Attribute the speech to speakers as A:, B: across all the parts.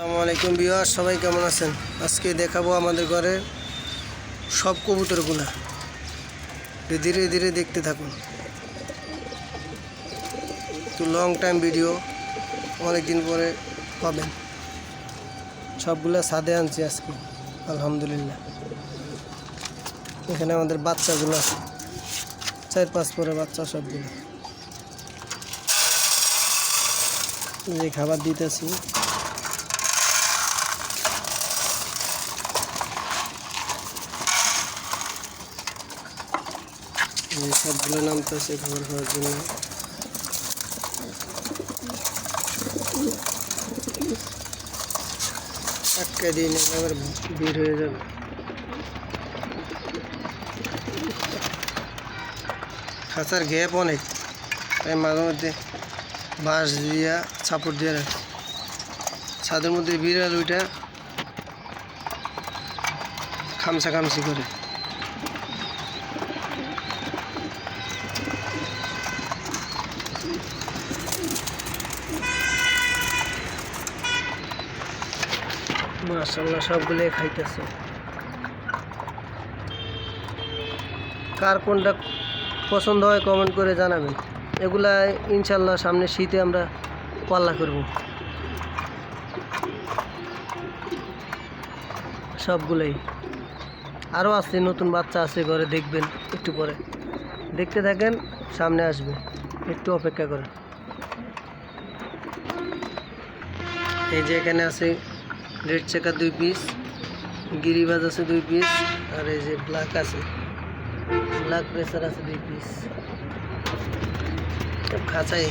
A: আসসালামু আলাইকুম বিহার সবাই কেমন আছেন আজকে দেখাবো আমাদের ঘরে সব কবুতরগুলো ধীরে ধীরে দেখতে থাকুন তো লং টাইম ভিডিও অনেক দিন পরে পাবেন সবগুলো ছাদে আনছি আজকে আলহামদুলিল্লাহ এখানে আমাদের বাচ্চাগুলো আছে চার পাঁচ পরে বাচ্চা সবগুলো যে খাবার দিতেছি সবগুলো নামতেছে খাবার খাওয়ার জন্য আটকে দিন আবার বের হয়ে যাবে খাঁচার গ্যাপ অনেক তাই মাঝে মধ্যে বাঁশ দিয়া ছাপড় দিয়ে রাখে ছাদের মধ্যে বিড়াল ওইটা খামসা খামসি করে মাসাল্লাহ সবগুলো খাইতেছে কার কোনটা পছন্দ হয় কমেন্ট করে জানাবেন এগুলা ইনশাল্লাহ সামনে শীতে আমরা পাল্লা করব সবগুলোই আরও আছে নতুন বাচ্চা আছে ঘরে দেখবেন একটু পরে দেখতে থাকেন সামনে আসবে একটু অপেক্ষা করে এই যে এখানে আছে রেড চাকা দুই পিস গিরিবাজ আছে দুই পিস আর এই যে ব্ল্যাক আছে ব্ল্যাক প্রেসার আছে দুই পিস খাঁচাই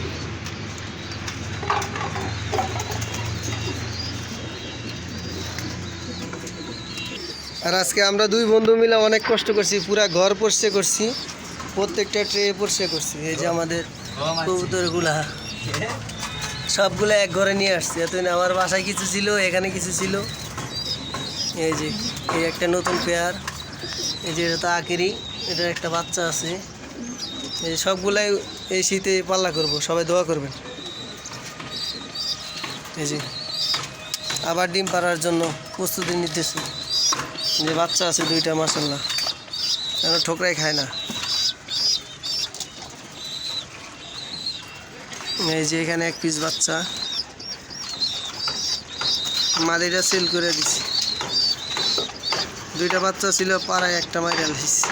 A: আর আজকে আমরা দুই বন্ধু মিলে অনেক কষ্ট করছি পুরা ঘর পরিষ্কার করছি প্রত্যেকটা ট্রে পরসে করছি এই যে আমাদের কবুতরগুলা সবগুলো এক ঘরে নিয়ে আসছি এতদিন আমার বাসায় কিছু ছিল এখানে কিছু ছিল এই যে এই একটা নতুন পেয়ার এই যে এটা আকিরি আকেরি এটার একটা বাচ্চা আছে এই সবগুলাই এই শীতে পাল্লা করব সবাই দোয়া করবেন এই যে আবার ডিম পাড়ার জন্য প্রস্তুতি নিতেছি যে বাচ্চা আছে দুইটা মাসাল্লাহ এরা ঠোকরাই খায় না এই যে এখানে এক পিস বাচ্চা মাদিটা সেল করে দিছি দুইটা বাচ্চা ছিল পাড়ায় একটা মাইরা দিছি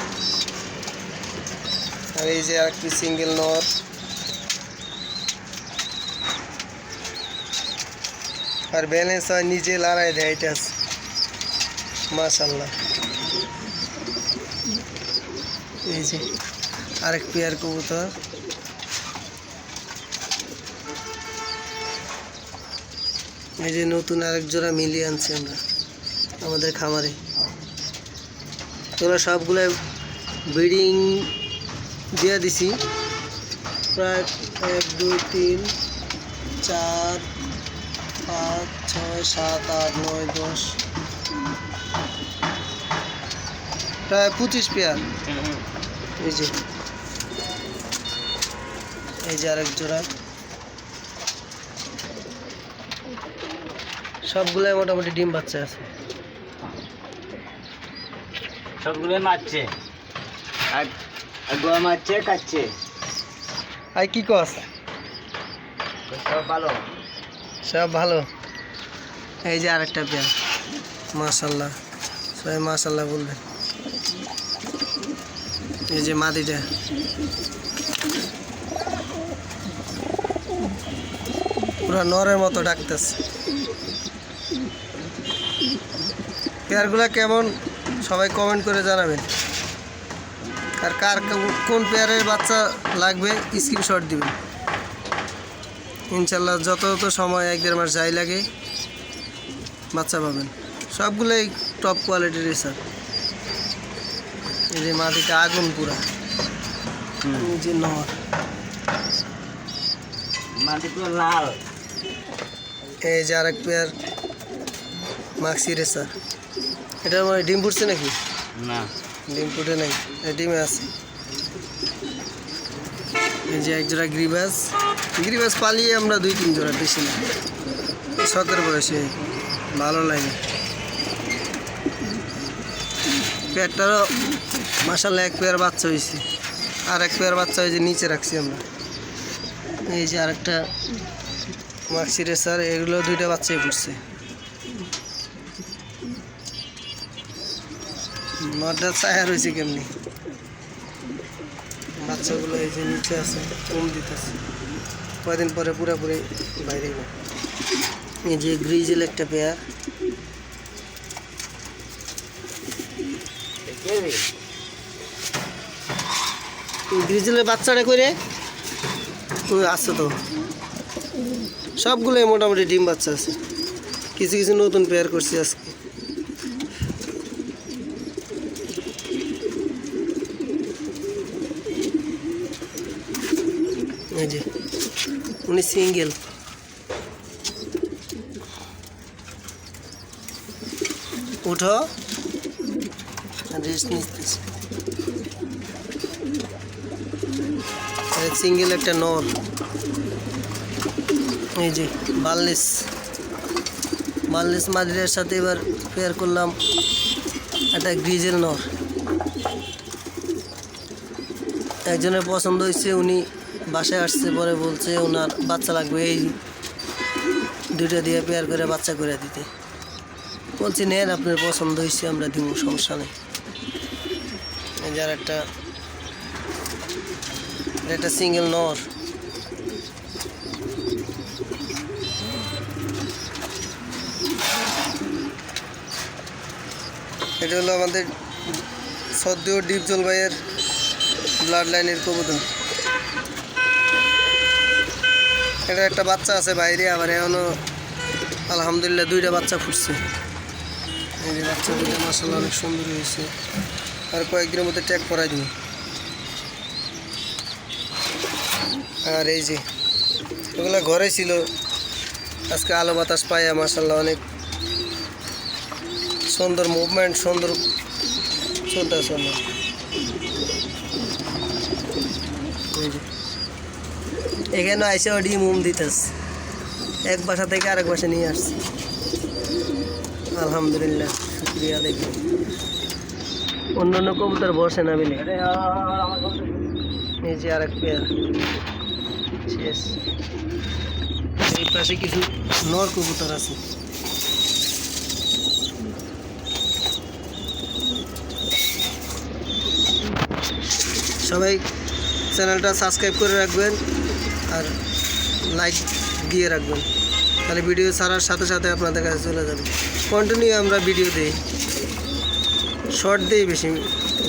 A: আর এই যে একটি সিঙ্গেল নর আর ব্যালেন্স হয় নিজে লড়াই দেয় এটা মাশাল্লাহ এই যে আরেক পেয়ার কবুতর এই যে নতুন আরেক জোড়া মিলিয়ে আনছি আমরা আমাদের খামারে তোরা সবগুলো ব্রিডিং দিয়ে দিছি প্রায় এক দুই তিন চার পাঁচ ছয় সাত আট নয় দশ প্রায় পঁচিশ পেয়ার এই যে এই যে আরেক জোড়া সবগুলোই মোটামুটি ডিম বাচ্চা আছে
B: সবগুলোই মারছে আর গোয়া মারছে কাচ্ছে আর কি কস সব ভালো
A: সব ভালো এই যে আরেকটা পেয়ার মাশাল্লাহ সবাই মাশাল্লাহ বলবেন এই যে মাদিটা পুরো নরের মতো ডাকতেছে পেয়ারগুলো কেমন সবাই কমেন্ট করে জানাবেন আর কার কোন পেয়ারের বাচ্চা লাগবে স্ক্রিনশট দিবেন ইনশাল্লাহ যত যত সময় এক দেড় মাস যাই লাগে বাচ্চা পাবেন সবগুলোই টপ কোয়ালিটির স্যার এই যে মাটিতে আগুন পুরা যে
B: মাটি লাল
A: এই যে আরেক পেয়ার মাক্সি রেসার এটা মানে ডিম ফুটছে নাকি না ডিম ফুটে নাই ডিমে আছে এই যে একজোড়া গ্রিবাস গ্রিবাস পালিয়ে আমরা দুই তিন জোড়া বেশি না শখের বয়সে ভালো লাগে পেয়ারটারও মাসাল্লাহ এক পেয়ার বাচ্চা হয়েছে আর এক পেয়ার বাচ্চা হয়েছে নিচে রাখছি আমরা এই যে আরেকটা মাক্সি রেসার এগুলো দুইটা বাচ্চাই ফুটছে নটা ছায়া রয়েছে কেমনি বাচ্চাগুলো এই যে নিচে আছে কম দিতেছে কয়দিন পরে পুরোপুরি বাইরে এই যে গ্রিজেল একটা পেয়ার গ্রিজেলের বাচ্চাটা করে আছে তো সবগুলোই মোটামুটি ডিম বাচ্চা আছে কিছু কিছু নতুন পেয়ার করছি আজকে যে উনি সিঙ্গেল উঠো রেস্ট সিঙ্গেল একটা নর এই যে বাল্লিস বাল্লিস মাদ্রিয়ার সাথে এবার পেয়ার করলাম একটা গ্রিজেল নর একজনের পছন্দ হয়েছে উনি বাসায় আসছে পরে বলছে ওনার বাচ্চা লাগবে এই দুইটা দিয়ে পেয়ার করে বাচ্চা করে দিতে বলছি নেন আপনার পছন্দ হয়েছে আমরা দিব সমস্যা নেই যার একটা একটা সিঙ্গেল নর এটা হলো আমাদের সদ্য ডিপ ভাইয়ের ব্লাড লাইনের কবুতর এটা একটা বাচ্চা আছে বাইরে আবার এখনো আলহামদুলিল্লাহ দুইটা বাচ্চা ফুটছে এই যে বাচ্চা দুইটা মাসাল্লাহ অনেক সুন্দর হয়েছে আর কয়েকদিনের মধ্যে ট্যাগ করাই দিব আর এই যে এগুলো ঘরে ছিল আজকে আলো বাতাস পাইয়া মাসাল্লাহ অনেক সুন্দর মুভমেন্ট সুন্দর চলতেছে অনেক এখানে আইসে ও ডিম উম দিতেস এক বাসা থেকে আরেক বাসা নিয়ে আসছি আলহামদুলিল্লাহ শুক্রিয়া দেখি অন্য অন্য কবুতর বসে না বিলে নিজে যে আরেক পেয়ার শেষ এই পাশে কিছু নর কবুতর আছে সবাই চ্যানেলটা সাবস্ক্রাইব করে রাখবেন আর লাইক দিয়ে রাখবেন তাহলে ভিডিও ছাড়ার সাথে সাথে আপনাদের কাছে চলে যাবে কন্টিনিউ আমরা ভিডিও দিই শর্ট দিই বেশি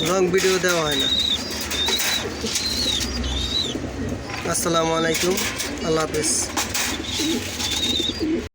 A: লং ভিডিও দেওয়া হয় না আসসালামু আলাইকুম আল্লাহ হাফেজ